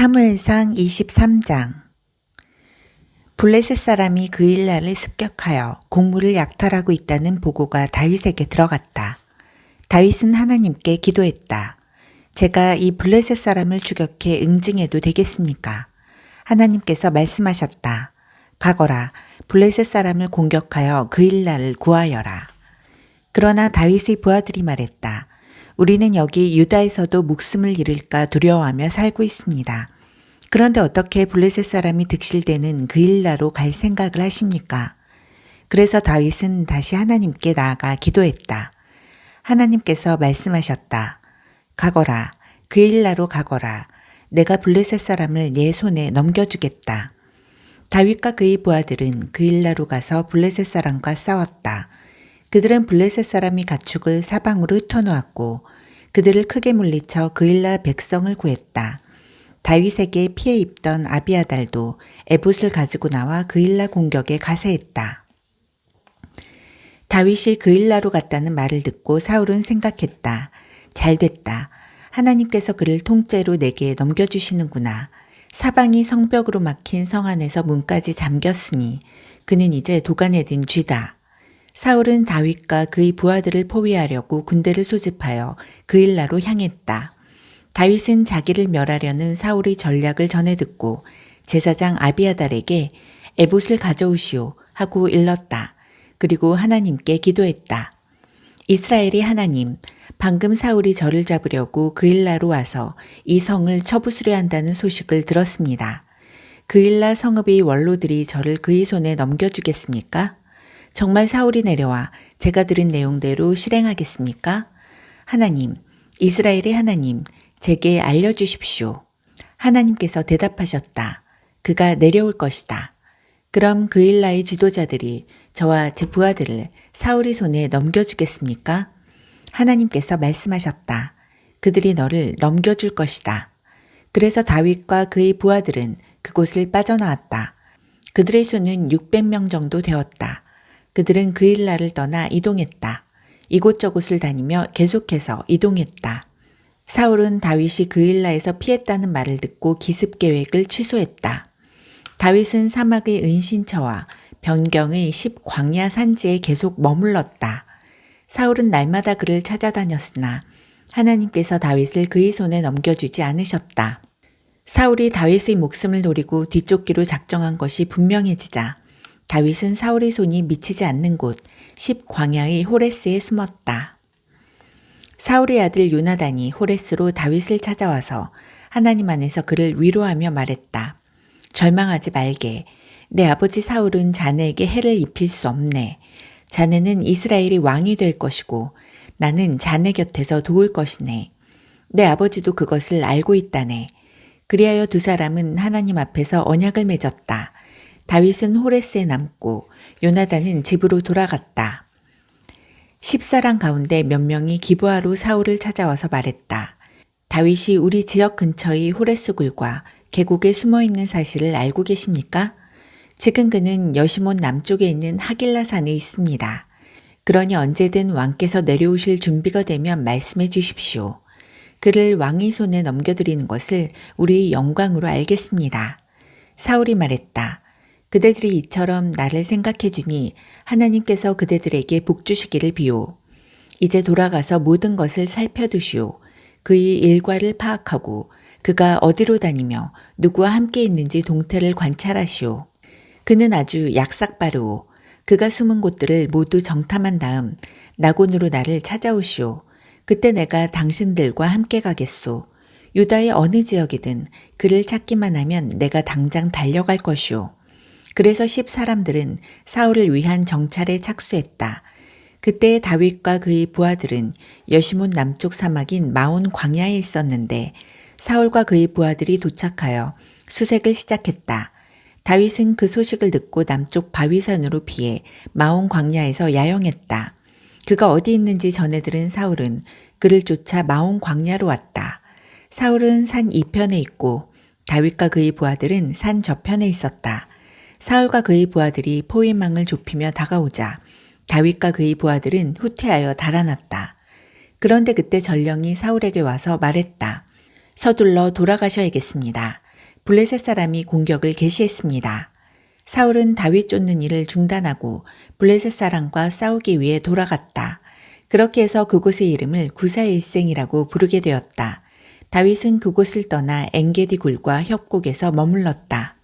사무엘상 23장 블레셋 사람이 그 일날을 습격하여 공물을 약탈하고 있다는 보고가 다윗에게 들어갔다. 다윗은 하나님께 기도했다. 제가 이 블레셋 사람을 추격해 응징해도 되겠습니까? 하나님께서 말씀하셨다. 가거라, 블레셋 사람을 공격하여 그 일날을 구하여라. 그러나 다윗의 부하들이 말했다. 우리는 여기 유다에서도 목숨을 잃을까 두려워하며 살고 있습니다. 그런데 어떻게 블레셋 사람이 득실되는 그 일나로 갈 생각을 하십니까? 그래서 다윗은 다시 하나님께 나아가 기도했다. 하나님께서 말씀하셨다. 가거라, 그 일나로 가거라. 내가 블레셋 사람을 내 손에 넘겨주겠다. 다윗과 그의 부하들은 그 일나로 가서 블레셋 사람과 싸웠다. 그들은 블레셋 사람이 가축을 사방으로 흩어놓았고 그들을 크게 물리쳐 그 일나 백성을 구했다. 다윗에게 피해 입던 아비아달도 에봇을 가지고 나와 그 일나 공격에 가세했다. 다윗이 그 일나로 갔다는 말을 듣고 사울은 생각했다. 잘 됐다. 하나님께서 그를 통째로 내게 넘겨주시는구나. 사방이 성벽으로 막힌 성 안에서 문까지 잠겼으니 그는 이제 든 쥐다. 사울은 다윗과 그의 부하들을 포위하려고 군대를 소집하여 그 일나로 향했다. 다윗은 자기를 멸하려는 사울의 전략을 전해 듣고 제사장 아비아달에게 에봇을 가져오시오 하고 일렀다. 그리고 하나님께 기도했다. 이스라엘이 하나님, 방금 사울이 저를 잡으려고 그 일나로 와서 이 성을 쳐부수려 한다는 소식을 들었습니다. 그 일나 성읍의 원로들이 저를 그의 손에 넘겨주겠습니까? 정말 사울이 내려와 제가 들은 내용대로 실행하겠습니까? 하나님, 이스라엘의 하나님, 제게 알려주십시오. 하나님께서 대답하셨다. 그가 내려올 것이다. 그럼 그 일나의 지도자들이 저와 제 부하들을 사울의 손에 넘겨주겠습니까? 하나님께서 말씀하셨다. 그들이 너를 넘겨줄 것이다. 그래서 다윗과 그의 부하들은 그곳을 빠져나왔다. 그들의 수는 600명 정도 되었다. 그들은 그 일날을 떠나 이동했다. 이곳저곳을 다니며 계속해서 이동했다. 사울은 다윗이 그 일라에서 피했다는 말을 듣고 기습 계획을 취소했다. 다윗은 사막의 은신처와 변경의 십 광야 산지에 계속 머물렀다. 사울은 날마다 그를 찾아다녔으나 하나님께서 다윗을 그의 손에 넘겨주지 않으셨다. 사울이 다윗의 목숨을 노리고 뒤쫓기로 작정한 것이 분명해지자 다윗은 사울의 손이 미치지 않는 곳, 십 광야의 호레스에 숨었다. 사울의 아들 요나단이 호레스로 다윗을 찾아와서 하나님 안에서 그를 위로하며 말했다. 절망하지 말게. 내 아버지 사울은 자네에게 해를 입힐 수 없네. 자네는 이스라엘이 왕이 될 것이고 나는 자네 곁에서 도울 것이네. 내 아버지도 그것을 알고 있다네. 그리하여 두 사람은 하나님 앞에서 언약을 맺었다. 다윗은 호레스에 남고 요나단은 집으로 돌아갔다. 십사랑 가운데 몇 명이 기부하로 사울을 찾아와서 말했다. 다윗이 우리 지역 근처의 호레스 굴과 계곡에 숨어 있는 사실을 알고 계십니까? 지금 그는 여시몬 남쪽에 있는 하길라 산에 있습니다. 그러니 언제든 왕께서 내려오실 준비가 되면 말씀해 주십시오. 그를 왕의 손에 넘겨드리는 것을 우리 영광으로 알겠습니다. 사울이 말했다. 그대들이 이처럼 나를 생각해 주니 하나님께서 그대들에게 복 주시기를 비오. 이제 돌아가서 모든 것을 살펴두시오. 그의 일과를 파악하고 그가 어디로 다니며 누구와 함께 있는지 동태를 관찰하시오. 그는 아주 약삭빠르오. 그가 숨은 곳들을 모두 정탐한 다음 낙원으로 나를 찾아오시오. 그때 내가 당신들과 함께 가겠소. 유다의 어느 지역이든 그를 찾기만 하면 내가 당장 달려갈 것이오. 그래서 십 사람들은 사울을 위한 정찰에 착수했다. 그때 다윗과 그의 부하들은 여시몬 남쪽 사막인 마온 광야에 있었는데 사울과 그의 부하들이 도착하여 수색을 시작했다. 다윗은 그 소식을 듣고 남쪽 바위산으로 피해 마온 광야에서 야영했다. 그가 어디 있는지 전해 들은 사울은 그를 쫓아 마온 광야로 왔다. 사울은 산 이편에 있고 다윗과 그의 부하들은 산 저편에 있었다. 사울과 그의 부하들이 포위망을 좁히며 다가오자 다윗과 그의 부하들은 후퇴하여 달아났다. 그런데 그때 전령이 사울에게 와서 말했다. 서둘러 돌아가셔야겠습니다. 블레셋 사람이 공격을 개시했습니다. 사울은 다윗 쫓는 일을 중단하고 블레셋 사람과 싸우기 위해 돌아갔다. 그렇게 해서 그곳의 이름을 구사일생이라고 부르게 되었다. 다윗은 그곳을 떠나 엔게디 굴과 협곡에서 머물렀다.